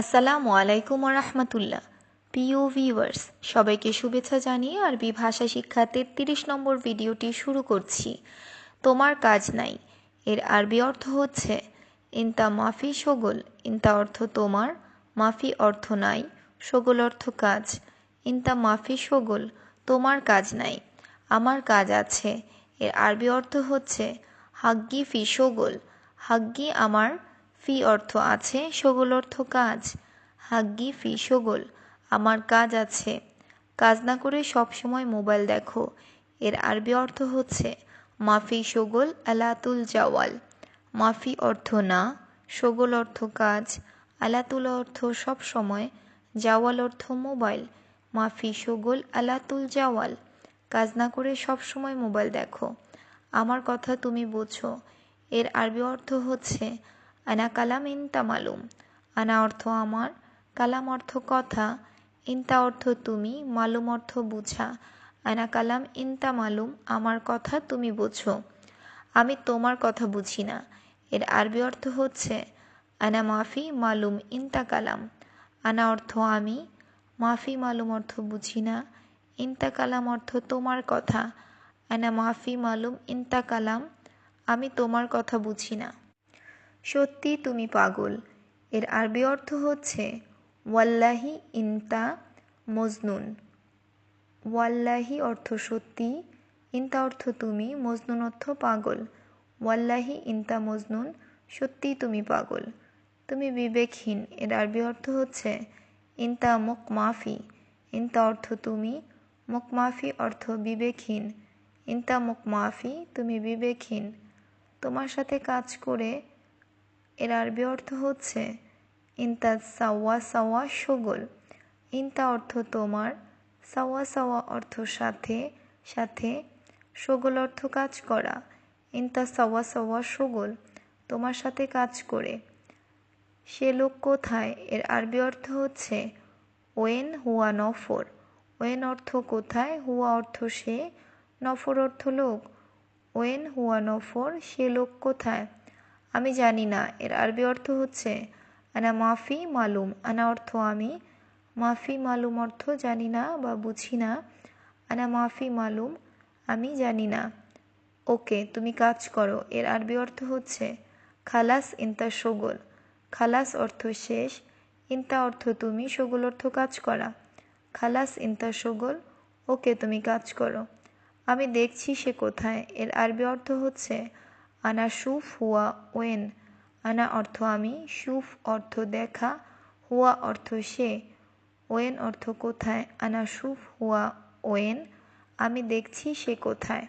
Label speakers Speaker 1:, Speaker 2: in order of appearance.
Speaker 1: আসসালামু আলাইকুম রহমতুল্লাহ। প্রিয় ভিউয়ার্স সবাইকে শুভেচ্ছা জানিয়ে আরবি ভাষা শিক্ষা তেত্রিশ নম্বর ভিডিওটি শুরু করছি। তোমার কাজ নাই। এর আরবি অর্থ হচ্ছে, ইনতা মাফি সগোল। ইনতা অর্থ তোমার, মাফি অর্থ নাই। সগোল অর্থ কাজ। ইনতা মাফি সগোল। তোমার কাজ নাই। আমার কাজ আছে। এর আরবি অর্থ হচ্ছে, হাগ্গি ফি সগোল। হাগ্গি আমার ফি অর্থ আছে, সগোল অর্থ কাজ। হাগ্গি ফি সগোল, আমার কাজ আছে। কাজ না করে সব সময় মোবাইল দেখো। এর আরবি অর্থ হচ্ছে, মাফি সগোল আলাতুল জাওয়াল। মাফি অর্থ না, সগোল অর্থ কাজ। আলাতুল অর্থ সব সময়, জাওয়াল অর্থ মোবাইল। মাফি সগোল আলাতুল জাওয়াল, কাজ না করে সব সময় মোবাইল দেখো। আমার কথা তুমি বুঝো। এর আরবি অর্থ হচ্ছে আনা কালাম ইনতা মালুম। আনা অর্থ আমার, কালাম অর্থ কথা, ইনতা অর্থ তুমি, মালুম অর্থ বুঝা। আনা কালাম ইনতা মালুম, আমার কথা তুমি বুঝো। আমি তোমার কথা বুঝি না। এর আরবি অর্থ হচ্ছে, আনা মাফি মালুম ইনতা কালাম। আনা অর্থ আমি, মাফি মালুম অর্থ বুঝি না। ইনতা কালাম অর্থ তোমার কথা। আনা মাফি মালুম ইনতা কালাম, আমি তোমার কথা বুঝি না। সত্যি তুমি পাগল। এর আরবি অর্থ হচ্ছে, ওয়াল্লাহি ইনতা মজনুন। ওয়াল্লাহি অর্থ সত্যি, ইনতা অর্থ তুমি, মজনুন অর্থ পাগল। ওয়াল্লাহি ইনতা মজনুন সত্যি তুমি পাগল। তুমি বিবেকহীন। এর আরবি অর্থ হচ্ছে, ইনতা মুখ মাফি ইনতা অর্থ তুমি মুখ মাফি অর্থ বিবেকহীন। ইনতা মুখ মাফি তুমি বিবেকহীন। তোমার সাথে কাজ করে এর আরবি অর্থ হচ্ছে, ইনতা সাওয়া সাওয়া সগোল। ইনতা অর্থ তোমার, সাওয়া সাওয়া অর্থ সাথে সাথে সগোল অর্থ কাজ করা। ইনতা সাওয়া সাওয়া সগোল, তোমার সাথে কাজ করে। সে লোক কোথায়? এর আরবি অর্থ হচ্ছে, ওয়েন হুয়া নফর। ওয়েন অর্থ কোথায়? হুয়া অর্থ সে নফর অর্থ লোক। ওয়েন হুয়া নফর, সে লোক কোথায়? আমি জানি না, এর আরবি অর্থ হচ্ছে, আনা মাফি মালুম। আনা অর্থ আমি, মাফি মালুম অর্থ জানি না বা বুঝি না। আনা মাফি মালুম আমি জানি না। ওকে, তুমি কাজ করো। এর আরবি অর্থ হচ্ছে, খালাস ইন্তা সগোল খালাস অর্থ শেষ, ইন্তা অর্থ তুমি সগোল অর্থ কাজ করা। খালাস ইন্তা সগোল ওকে, তুমি কাজ করো। আমি দেখছি সে কোথায়। এর আরবি অর্থ হচ্ছে আনা সুফ হুয়া ওয়েন। আনা অর্থ আমি, সুফ অর্থ দেখা, হুয়া অর্থ সে, ওয়েন অর্থ কোথায়? আনা সুফ হুয়া ওয়েন, আমি দেখছি সে কোথায়।